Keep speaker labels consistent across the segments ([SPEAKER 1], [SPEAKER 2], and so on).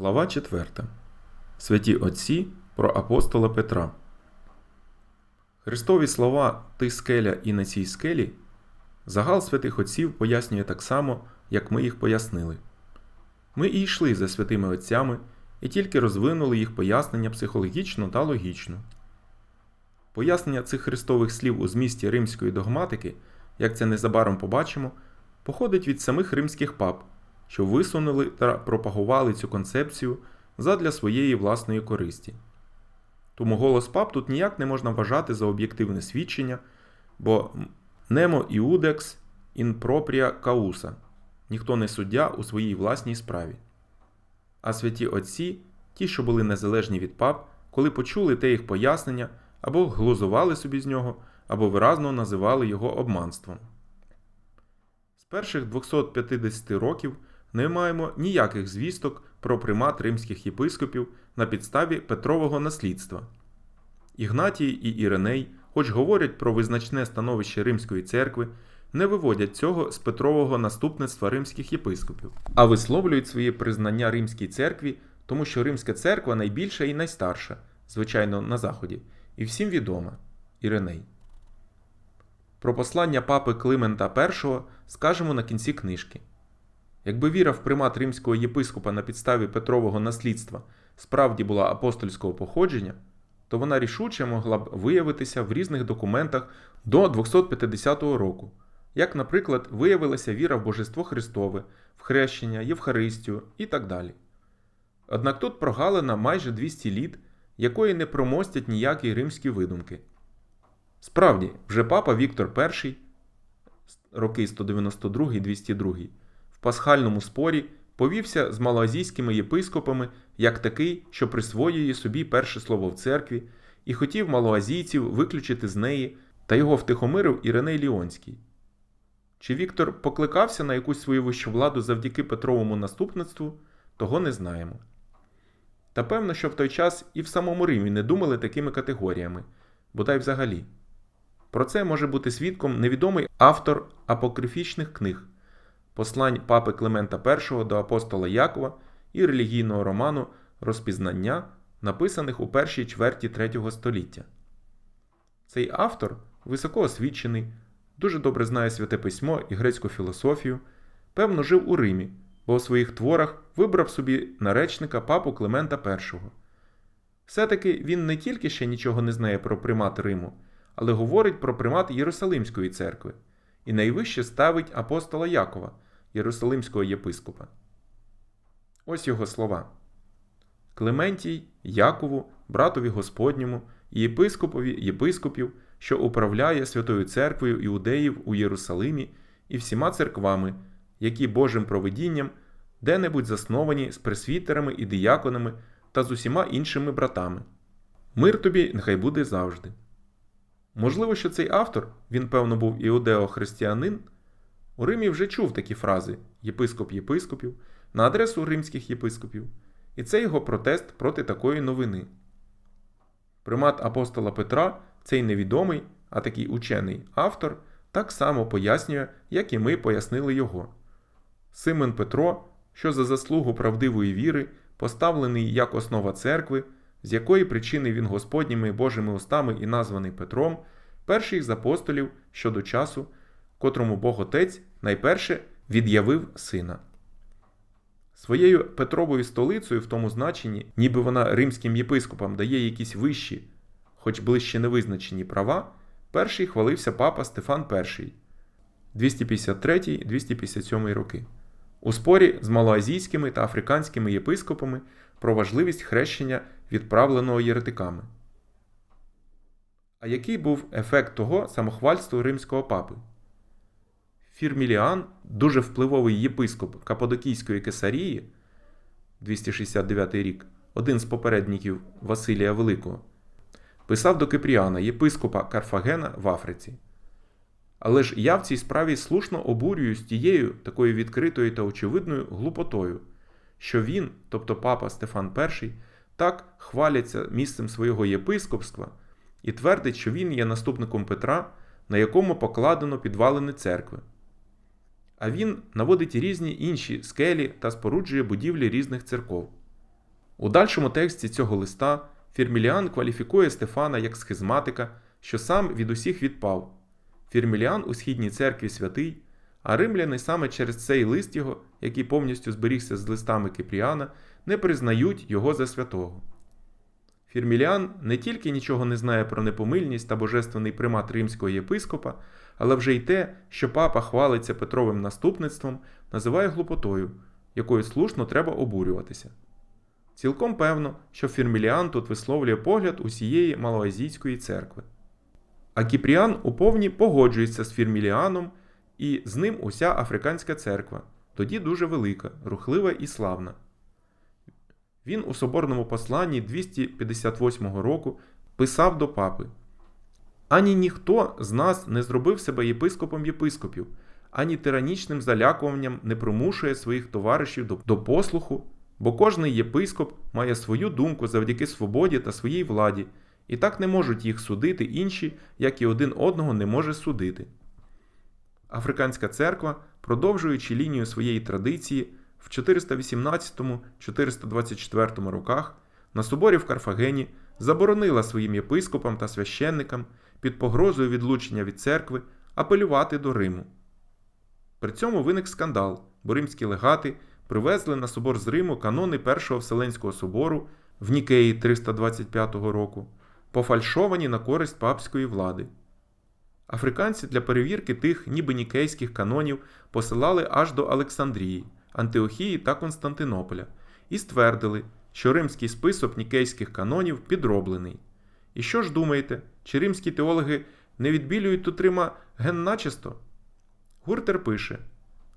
[SPEAKER 1] Глава 4. Святі Отці про апостола Петра. Христові слова Ти скеля і на цій скелі загал святих Отців пояснює так само, як ми їх пояснили. Ми і йшли за святими Отцями і тільки розвинули їх пояснення психологічно та логічно. Пояснення цих христових слів у змісті римської догматики, як це незабаром побачимо, походить від самих римських пап що висунули та пропагували цю концепцію задля своєї власної користі. Тому голос пап тут ніяк не можна вважати за об'єктивне свідчення, бо немо іудекс ін пропрія кауса ніхто не суддя у своїй власній справі. А святі отці, ті, що були незалежні від пап, коли почули те їх пояснення, або глузували собі з нього, або виразно називали його обманством. З перших 250 років не маємо ніяких звісток про примат римських єпископів на підставі Петрового наслідства. Ігнатій і Іриней, хоч говорять про визначне становище Римської церкви, не виводять цього з Петрового наступництва римських єпископів, а висловлюють своє признання Римській церкві, тому що Римська церква найбільша і найстарша, звичайно, на Заході, і всім відома Іриней. Про послання папи Климента І скажемо на кінці книжки. Якби віра в примат римського єпископа на підставі Петрового наслідства справді була апостольського походження, то вона рішуче могла б виявитися в різних документах до 250 року, як, наприклад, виявилася віра в Божество Христове, в хрещення, Євхаристію і так далі. Однак тут прогалина майже 200 літ, якої не промостять ніякі римські видумки. Справді, вже папа Віктор І, роки 192-202 пасхальному спорі повівся з малоазійськими єпископами як такий, що присвоює собі перше слово в церкві, і хотів малоазійців виключити з неї та його втихомирив Іриней Ліонський. Чи Віктор покликався на якусь свою вищу владу завдяки Петровому наступництву, того не знаємо. Та певно, що в той час і в самому Римі не думали такими категоріями, бодай взагалі. Про це може бути свідком невідомий автор апокрифічних книг послань папи Климента І до апостола Якова і релігійного роману Розпізнання, написаних у першій чверті третього століття. Цей автор високо освічений, дуже добре знає святе письмо і грецьку філософію, певно, жив у Римі, бо у своїх творах вибрав собі наречника папу Климента І. Все-таки він не тільки ще нічого не знає про примат Риму, але говорить про примат Єрусалимської церкви і найвище ставить апостола Якова, Єрусалимського єпископа. Ось його слова. Клементій, Якову, братові Господньому і єпископові єпископів, що управляє Святою Церквою іудеїв у Єрусалимі і всіма церквами, які Божим провидінням де-небудь засновані з пресвітерами і діяконами та з усіма іншими братами. Мир тобі нехай буде завжди. Можливо, що цей автор, він, певно, був іудео-християнин, у Римі вже чув такі фрази єпископ єпископів на адресу римських єпископів, і це його протест проти такої новини. Примат апостола Петра, цей невідомий, а такий учений автор, так само пояснює, як і ми пояснили його. Симон Петро, що за заслугу правдивої віри, поставлений як основа церкви з якої причини він Господніми Божими устами і названий Петром, перший з апостолів щодо часу, котрому Бог Отець найперше від'явив сина. Своєю Петровою столицею в тому значенні, ніби вона римським єпископам дає якісь вищі, хоч ближче невизначені права, перший хвалився папа Стефан І 253-257 роки. У спорі з малоазійськими та африканськими єпископами про важливість хрещення відправленого єретиками. А який був ефект того самохвальства римського папи? Фірміліан, дуже впливовий єпископ Каподокійської Кесарії 269 рік, один з попередників Василія Великого, писав до Кипріана, єпископа Карфагена в Африці. Але ж я в цій справі слушно обурююсь тією такою відкритою та очевидною глупотою, що він, тобто папа Стефан І, так хваляться місцем свого єпископства і твердить, що він є наступником Петра, на якому покладено підвалини церкви. А він наводить різні інші скелі та споруджує будівлі різних церков. У дальшому тексті цього листа Фірміліан кваліфікує Стефана як схизматика, що сам від усіх відпав. Фірміліан у східній церкві святий, а римляни саме через цей лист його, який повністю зберігся з листами Кипріана, не признають його за святого. Фірміліан не тільки нічого не знає про непомильність та божественний примат римського єпископа, але вже й те, що папа хвалиться Петровим наступництвом, називає глупотою, якою слушно треба обурюватися. Цілком певно, що Фірміліан тут висловлює погляд усієї малоазійської церкви. А Кіпріан у повні погоджується з Фірміліаном і з ним уся африканська церква, тоді дуже велика, рухлива і славна. Він у соборному посланні 258 року писав до папи: Ані ніхто з нас не зробив себе єпископом єпископів, ані тиранічним залякуванням не примушує своїх товаришів до, послуху, бо кожний єпископ має свою думку завдяки свободі та своїй владі, і так не можуть їх судити інші, як і один одного не може судити. Африканська церква, продовжуючи лінію своєї традиції, в 418-424 роках на соборі в Карфагені заборонила своїм єпископам та священникам під погрозою відлучення від церкви апелювати до Риму. При цьому виник скандал, бо римські легати привезли на собор з Риму канони Першого Вселенського собору в Нікеї 325 року, пофальшовані на користь папської влади. Африканці для перевірки тих ніби нікейських канонів посилали аж до Олександрії, Антиохії та Константинополя і ствердили, що римський список нікейських канонів підроблений. І що ж думаєте, чи римські теологи не відбілюють тут Рима ген начисто? Гуртер пише: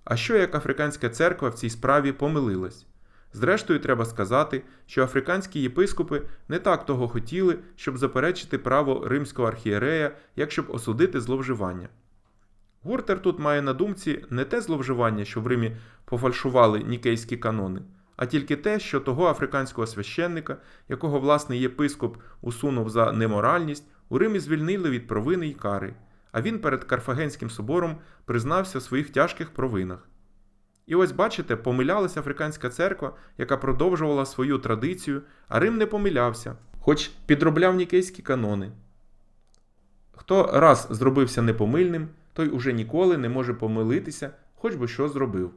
[SPEAKER 1] А що як африканська церква в цій справі помилилась? Зрештою, треба сказати, що африканські єпископи не так того хотіли, щоб заперечити право римського архієрея, як щоб осудити зловживання. Гуртер тут має на думці не те зловживання, що в Римі пофальшували нікейські канони, а тільки те, що того африканського священника, якого власний єпископ усунув за неморальність, у Римі звільнили від провини й кари, а він перед Карфагенським собором признався в своїх тяжких провинах. І ось бачите, помилялася Африканська церква, яка продовжувала свою традицію, а Рим не помилявся, хоч підробляв нікейські канони. Хто раз зробився непомильним, той уже ніколи не може помилитися, хоч би що зробив.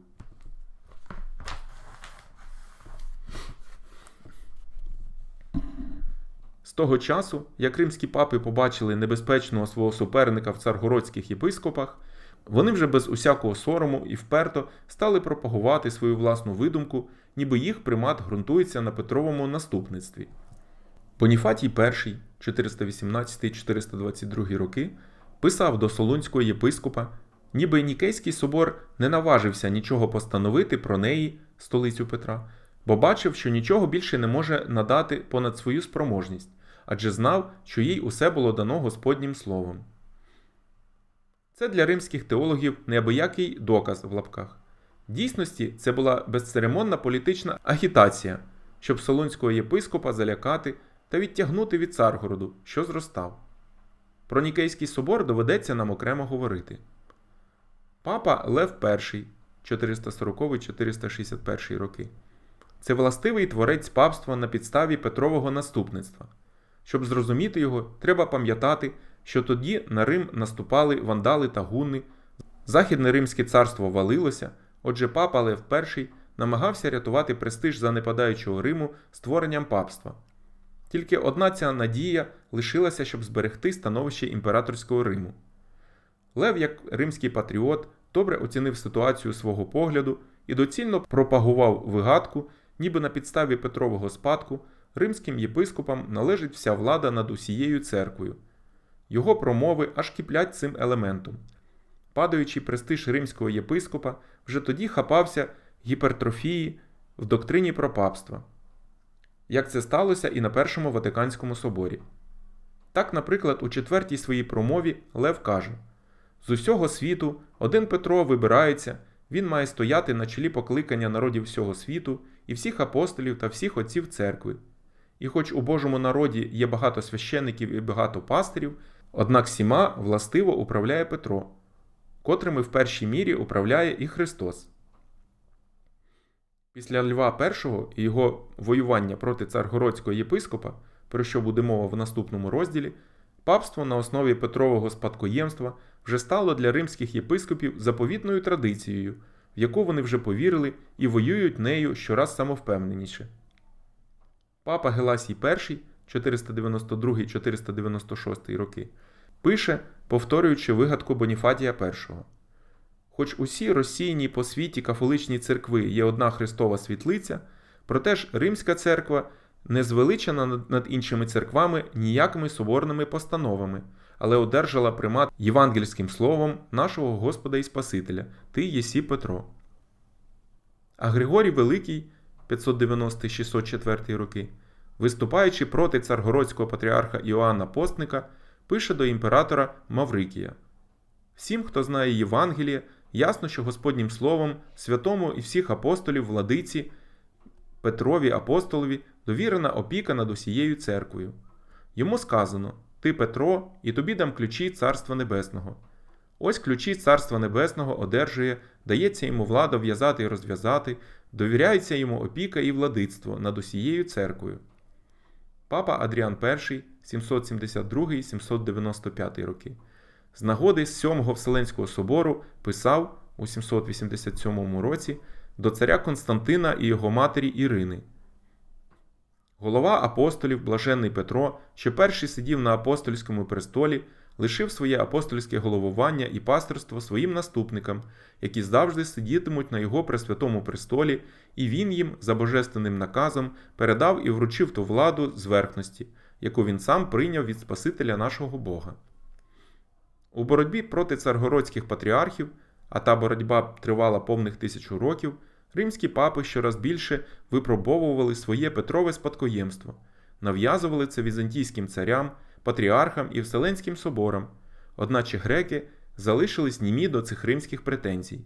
[SPEAKER 1] З того часу, як римські папи побачили небезпечного свого суперника в царгородських єпископах, вони вже без усякого сорому і вперто стали пропагувати свою власну видумку, ніби їх примат ґрунтується на Петровому наступництві. Поніфатій І, 418-422 роки, писав до Солунського єпископа, ніби Нікейський собор не наважився нічого постановити про неї, столицю Петра, бо бачив, що нічого більше не може надати понад свою спроможність, адже знав, що їй усе було дано Господнім словом. Це для римських теологів неабиякий доказ в лапках. В дійсності це була безцеремонна політична агітація, щоб солунського єпископа залякати та відтягнути від Царгороду, що зростав. Про Нікейський собор доведеться нам окремо говорити. Папа Лев І 440-461 роки. Це властивий творець папства на підставі Петрового наступництва. Щоб зрозуміти його, треба пам'ятати, що тоді на Рим наступали вандали та гунни, Західне Римське царство валилося, отже, папа Лев І намагався рятувати престиж занепадаючого Риму створенням папства. Тільки одна ця надія лишилася, щоб зберегти становище імператорського Риму. Лев, як римський патріот, добре оцінив ситуацію свого погляду і доцільно пропагував вигадку, ніби на підставі Петрового спадку римським єпископам належить вся влада над усією церквою. Його промови аж кіплять цим елементом. Падаючий престиж римського єпископа вже тоді хапався гіпертрофії в доктрині про папство. Як це сталося і на Першому Ватиканському соборі. Так, наприклад, у четвертій своїй промові Лев каже: з усього світу один Петро вибирається, він має стояти на чолі покликання народів всього світу і всіх апостолів та всіх отців церкви. І хоч у Божому народі є багато священиків і багато пастирів, однак всіма властиво управляє Петро, котрими в першій мірі управляє і Христос. Після Льва І і його воювання проти царгородського єпископа, про що буде мова в наступному розділі, папство на основі Петрового спадкоємства вже стало для римських єпископів заповітною традицією, в яку вони вже повірили і воюють нею щораз самовпевненіше. Папа Геласій І 492-496 роки пише, повторюючи вигадку Боніфатія І. Хоч усі розсіяні по світі кафоличні церкви є одна Христова світлиця, проте ж Римська церква не звеличена над- іншими церквами ніякими соборними постановами, але одержала примат євангельським словом нашого Господа і Спасителя, ти єсі Петро. А Григорій Великий 590-604 роки, виступаючи проти царгородського патріарха Іоанна Постника, пише до імператора Маврикія. Всім, хто знає Євангеліє, ясно, що Господнім Словом, святому і всіх апостолів, владиці, Петрові апостолові довірена опіка над усією церквою. Йому сказано: Ти Петро, і тобі дам ключі Царства Небесного. Ось ключі Царства Небесного одержує, дається йому влада в'язати і розв'язати, довіряється йому опіка і владицтво над усією церквою. Папа Адріан І, 772-795 роки. З нагоди Сьомого Вселенського собору писав у 787 році до царя Константина і його матері Ірини. Голова апостолів, блаженний Петро, що перший сидів на апостольському престолі, лишив своє апостольське головування і пасторство своїм наступникам, які завжди сидітимуть на його пресвятому престолі, і він їм, за божественним наказом, передав і вручив ту владу зверхності, яку він сам прийняв від Спасителя нашого Бога. У боротьбі проти царгородських патріархів, а та боротьба тривала повних тисячу років, римські папи щораз більше випробовували своє Петрове спадкоємство, нав'язували це візантійським царям, патріархам і Вселенським соборам, одначе греки залишились німі до цих римських претензій.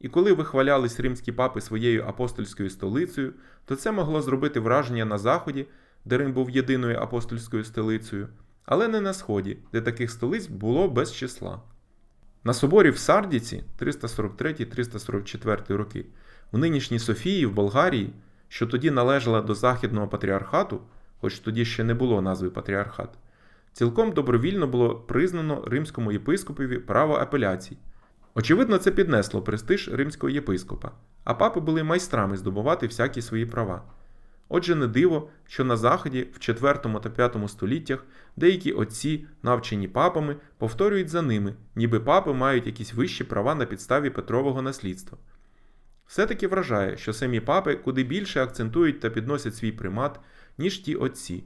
[SPEAKER 1] І коли вихвалялись римські папи своєю апостольською столицею, то це могло зробити враження на Заході, де Рим був єдиною апостольською столицею, але не на Сході, де таких столиць було без числа. На соборі в Сардіці 343-344 роки, в нинішній Софії в Болгарії, що тоді належала до Західного патріархату, хоч тоді ще не було назви патріархат, цілком добровільно було признано римському єпископові право апеляцій. Очевидно, це піднесло престиж римського єпископа, а папи були майстрами здобувати всякі свої права. Отже, не диво, що на Заході в IV та V століттях деякі отці, навчені папами, повторюють за ними, ніби папи мають якісь вищі права на підставі Петрового наслідства. Все-таки вражає, що самі папи куди більше акцентують та підносять свій примат, ніж ті отці.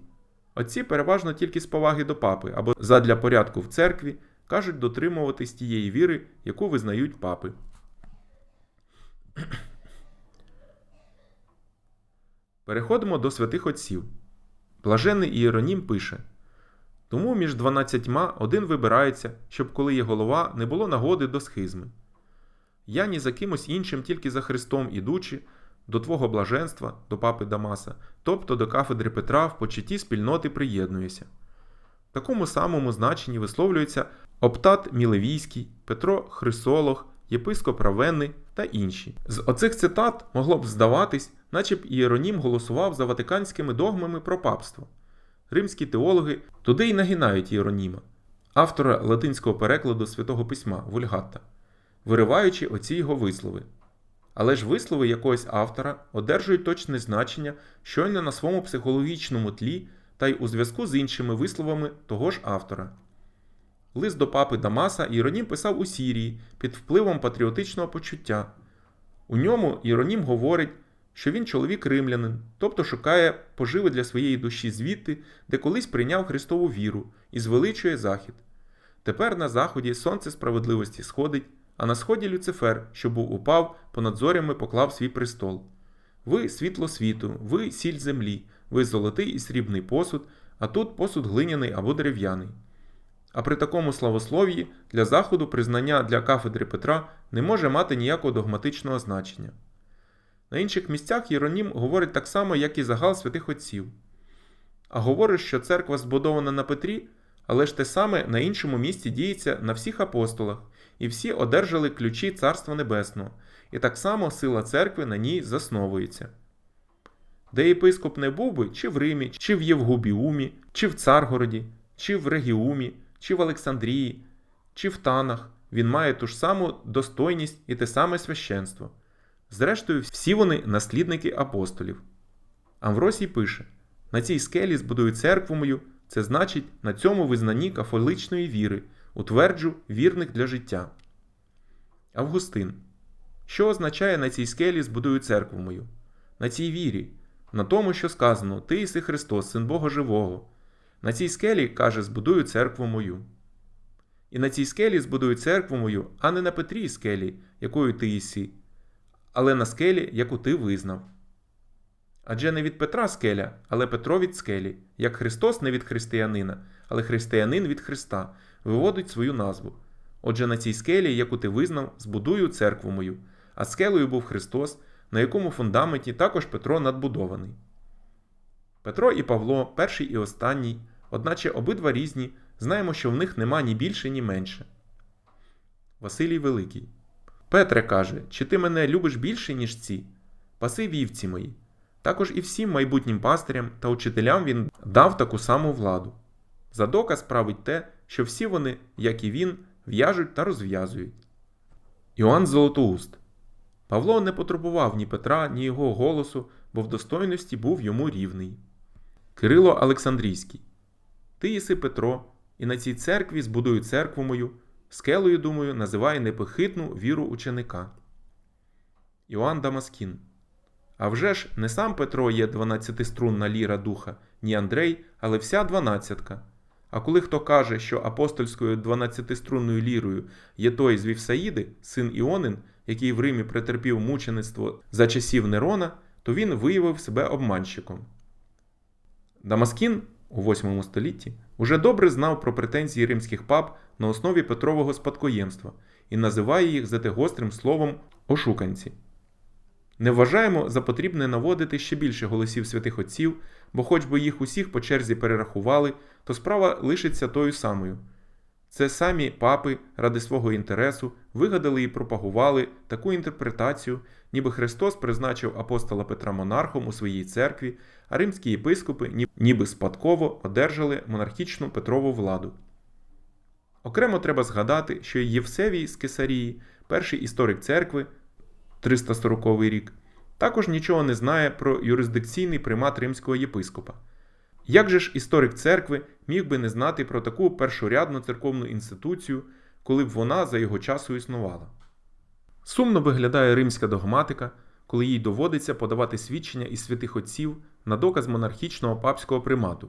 [SPEAKER 1] Отці переважно тільки з поваги до папи або задля порядку в церкві кажуть дотримуватись тієї віри, яку визнають папи. Переходимо до святих отців. Блаженний Іеронім пише: Тому між дванадцятьма один вибирається, щоб коли є голова, не було нагоди до схизми. Я ні за кимось іншим, тільки за Христом ідучи, до Твого блаженства, до папи Дамаса, тобто до кафедри Петра в почутті спільноти приєднуюся. В такому самому значенні висловлюється Оптат Мілевійський, Петро Хрисолог, єпископ Равенний та інші. З оцих цитат могло б здаватись, наче б Іеронім голосував за ватиканськими догмами про папство. Римські теологи туди й нагинають Іероніма, автора латинського перекладу святого письма Вульгатта, вириваючи оці його вислови. Але ж вислови якогось автора одержують точне значення щойно на своєму психологічному тлі та й у зв'язку з іншими висловами того ж автора. Лист до папи Дамаса Іронім писав у Сірії під впливом патріотичного почуття. У ньому Іронім говорить, що він чоловік римлянин, тобто шукає поживи для своєї душі звідти, де колись прийняв Христову віру і звеличує Захід. Тепер на заході сонце справедливості сходить, а на сході Люцифер, що був упав, понад зорями поклав свій престол. Ви світло світу, ви сіль землі, ви золотий і срібний посуд, а тут посуд глиняний або дерев'яний. А при такому славослов'ї для Заходу признання для кафедри Петра не може мати ніякого догматичного значення. На інших місцях Єронім говорить так само, як і загал святих отців. А говорить, що церква збудована на Петрі, але ж те саме на іншому місці діється на всіх апостолах, і всі одержали ключі Царства Небесного, і так само сила церкви на ній засновується. Де єпископ не був би, чи в Римі, чи в Євгубіумі, чи в Царгороді, чи в Регіумі, чи в Олександрії, чи в Танах, він має ту ж саму достойність і те саме священство. Зрештою, всі вони наслідники апостолів. Амвросій пише: на цій скелі збудую церкву мою, це значить на цьому визнанні кафоличної віри, утверджу вірних для життя. Августин. Що означає на цій скелі збудую церкву мою? На цій вірі, на тому, що сказано: Ти іси Христос, Син Бога Живого. На цій скелі, каже, збудую церкву мою. І на цій скелі збудую церкву мою, а не на Петрій скелі, якою ти єсі, але на скелі, яку ти визнав. Адже не від Петра скеля, але Петро від скелі, як Христос не від християнина, але християнин від Христа, виводить свою назву. Отже, на цій скелі, яку ти визнав, збудую церкву мою, а скелею був Христос, на якому фундаменті також Петро надбудований. Петро і Павло, перший і останній, одначе обидва різні, знаємо, що в них нема ні більше, ні менше. Василій Великий. Петре каже, чи ти мене любиш більше, ніж ці? Паси вівці мої. Також і всім майбутнім пастирям та учителям він дав таку саму владу. За доказ править те, що всі вони, як і він, в'яжуть та розв'язують. Іоанн Золотоуст. Павло не потребував ні Петра, ні його голосу, бо в достойності був йому рівний. Кирило Олександрійський. Ти єси Петро, і на цій церкві збудую церкву мою, скелею, думаю, називає непохитну віру ученика. Іоанн Дамаскін. А вже ж не сам Петро є дванадцятиструнна ліра духа, ні Андрей, але вся дванадцятка. А коли хто каже, що апостольською дванадцятиструнною лірою є той з Вівсаїди, син Іонин, який в Римі претерпів мучеництво за часів Нерона, то він виявив себе обманщиком. Дамаскін у 8 столітті уже добре знав про претензії римських пап на основі Петрового спадкоємства і називає їх за те гострим словом ошуканці. Не вважаємо за потрібне наводити ще більше голосів святих отців, бо хоч би їх усіх по черзі перерахували, то справа лишиться тою самою. Це самі папи ради свого інтересу вигадали і пропагували таку інтерпретацію, ніби Христос призначив апостола Петра монархом у своїй церкві, а римські єпископи ніби спадково одержали монархічну Петрову владу. Окремо треба згадати, що Євсевій з Кесарії, перший історик церкви, 340 рік, також нічого не знає про юрисдикційний примат римського єпископа. Як же ж історик церкви міг би не знати про таку першорядну церковну інституцію, коли б вона за його часу існувала? Сумно виглядає римська догматика, коли їй доводиться подавати свідчення із святих отців на доказ монархічного папського примату.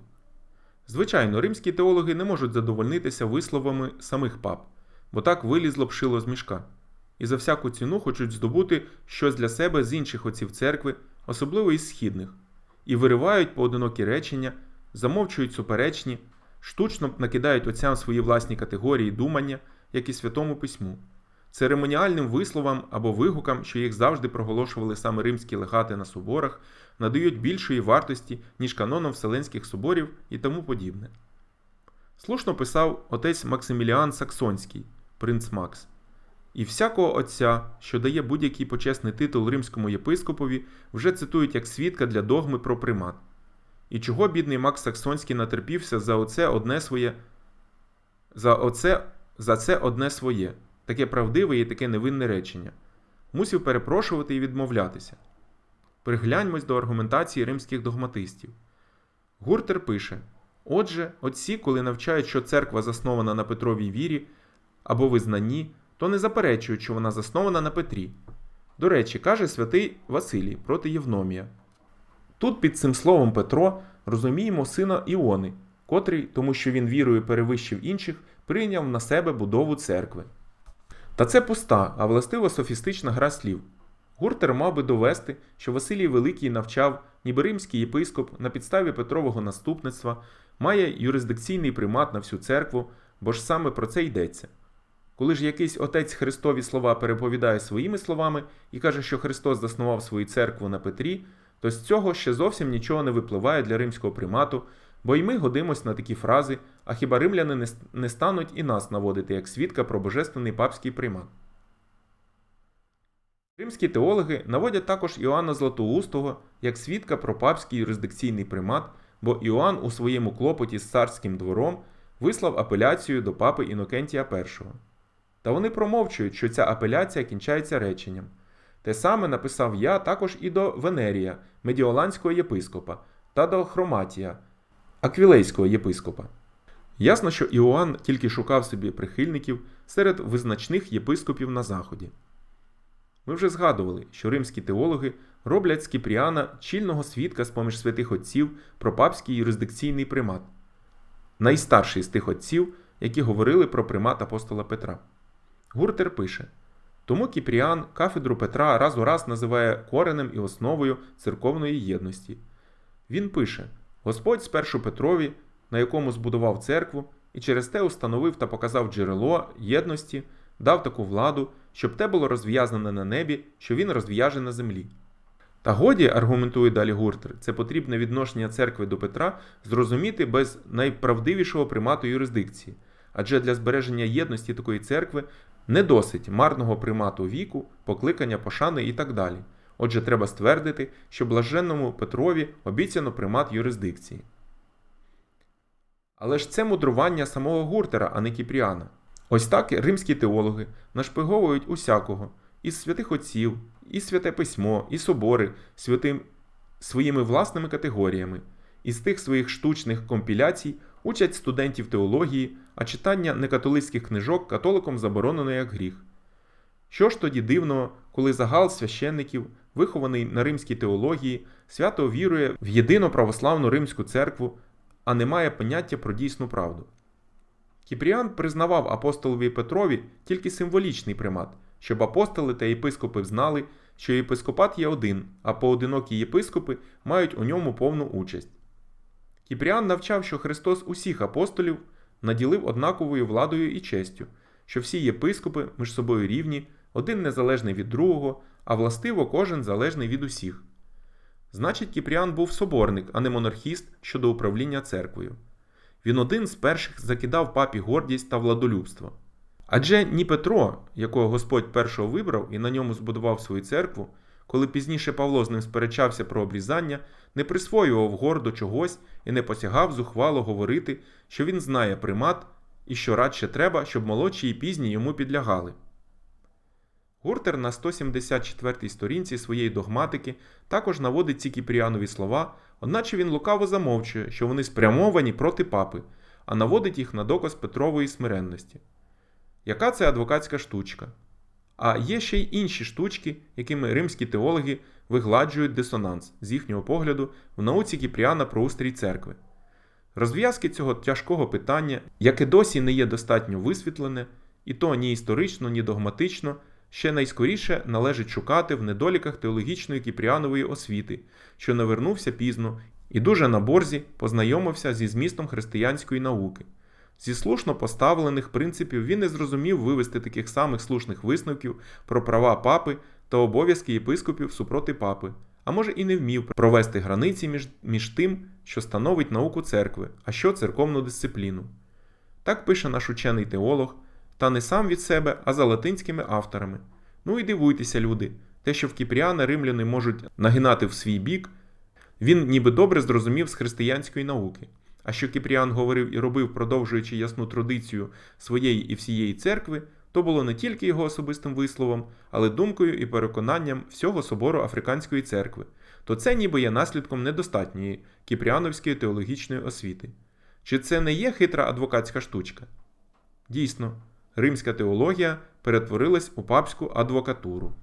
[SPEAKER 1] Звичайно, римські теологи не можуть задовольнитися висловами самих пап, бо так вилізло б шило з мішка, і за всяку ціну хочуть здобути щось для себе з інших отців церкви, особливо із східних, і виривають поодинокі речення, замовчують суперечні, штучно накидають отцям свої власні категорії думання, як і святому письму. Церемоніальним висловам або вигукам, що їх завжди проголошували саме римські легати на соборах, надають більшої вартості, ніж канонам Вселенських соборів і тому подібне. Слушно писав отець Максиміліан Саксонський, принц Макс. І всякого отця, що дає будь-який почесний титул римському єпископові, вже цитують як свідка для догми про примат. І чого бідний Макс Саксонський натерпівся за оце одне своє, за оце, за це одне своє, таке правдиве і таке невинне речення, мусів перепрошувати і відмовлятися. Пригляньмось до аргументації римських догматистів. Гуртер пише: Отже, отці, коли навчають, що церква заснована на Петровій вірі або визнанні, то не заперечують, що вона заснована на Петрі. До речі, каже святий Василій проти Євномія. Тут під цим словом Петро розуміємо сина Іони, котрий, тому що він вірою перевищив інших, прийняв на себе будову церкви. Та це пуста, а властиво софістична гра слів. Гуртер мав би довести, що Василій Великий навчав, ніби римський єпископ на підставі Петрового наступництва має юрисдикційний примат на всю церкву, бо ж саме про це йдеться. Коли ж якийсь отець Христові слова переповідає своїми словами і каже, що Христос заснував свою церкву на Петрі, то з цього ще зовсім нічого не випливає для римського примату, Бо й ми годимось на такі фрази, а хіба римляни не, стануть і нас наводити як свідка про божественний папський примат. Римські теологи наводять також Іоанна Златоустого як свідка про папський юрисдикційний примат, бо Іоанн у своєму клопоті з царським двором вислав апеляцію до папи Інокентія І. Та вони промовчують, що ця апеляція кінчається реченням. Те саме написав я також і до Венерія, медіоланського єпископа, та до Хроматія, аквілейського єпископа. Ясно, що Іоанн тільки шукав собі прихильників серед визначних єпископів на Заході. Ми вже згадували, що римські теологи роблять з Кіпріана чільного свідка з поміж святих отців про папський юрисдикційний примат, найстарший з тих отців, які говорили про примат апостола Петра. Гуртер пише: тому Кіпріан кафедру Петра раз у раз називає коренем і основою церковної єдності. Він пише: Господь спершу Петрові, на якому збудував церкву, і через те установив та показав джерело єдності, дав таку владу, щоб те було розв'язане на небі, що він розв'яже на землі. Та годі, аргументує далі Гуртер, це потрібне відношення церкви до Петра зрозуміти без найправдивішого примату юрисдикції, адже для збереження єдності такої церкви не досить марного примату віку, покликання пошани і так далі. Отже, треба ствердити, що блаженному Петрові обіцяно примат юрисдикції. Але ж це мудрування самого Гуртера, а не Кіпріана. Ось так римські теологи нашпиговують усякого із святих отців, і святе письмо, і собори святим своїми власними категоріями. Із тих своїх штучних компіляцій учать студентів теології, а читання некатолицьких книжок католиком заборонено як гріх. Що ж тоді дивного, коли загал священників, вихований на римській теології, свято вірує в єдину православну римську церкву, а не має поняття про дійсну правду? Кіпріан признавав апостолові Петрові тільки символічний примат, щоб апостоли та єпископи знали, що єпископат є один, а поодинокі єпископи мають у ньому повну участь. Кіпріан навчав, що Христос усіх апостолів наділив однаковою владою і честю, що всі єпископи між собою рівні, один незалежний від другого, а властиво кожен залежний від усіх. Значить, Кіпріан був соборник, а не монархіст щодо управління церквою. Він один з перших закидав папі гордість та владолюбство. Адже ні Петро, якого Господь першого вибрав і на ньому збудував свою церкву, коли пізніше Павло з ним сперечався про обрізання, не присвоював гордо чогось і не посягав зухвало говорити, що він знає примат і що радше треба, щоб молодші і пізні йому підлягали. Гуртер на 174-й сторінці своєї догматики також наводить ці кіпріанові слова, одначе він лукаво замовчує, що вони спрямовані проти папи, а наводить їх на доказ Петрової смиренності. Яка це адвокатська штучка? А є ще й інші штучки, якими римські теологи вигладжують дисонанс з їхнього погляду в науці Кіпріана про устрій церкви. Розв'язки цього тяжкого питання, яке досі не є достатньо висвітлене, і то ні історично, ні догматично, ще найскоріше належить шукати в недоліках теологічної кіпріанової освіти, що навернувся пізно і дуже на борзі познайомився зі змістом християнської науки. Зі слушно поставлених принципів він не зрозумів вивести таких самих слушних висновків про права папи та обов'язки єпископів супроти папи, а може і не вмів провести границі між, між тим, що становить науку церкви, а що церковну дисципліну. Так пише наш учений теолог, та не сам від себе, а за латинськими авторами. Ну і дивуйтеся, люди, те, що в Кіпріана римляни можуть нагинати в свій бік, він ніби добре зрозумів з християнської науки. А що Кіпріан говорив і робив, продовжуючи ясну традицію своєї і всієї церкви, то було не тільки його особистим висловом, але думкою і переконанням всього собору Африканської церкви, то це ніби є наслідком недостатньої кіпріановської теологічної освіти. Чи це не є хитра адвокатська штучка? Дійсно, римська теологія перетворилась у папську адвокатуру.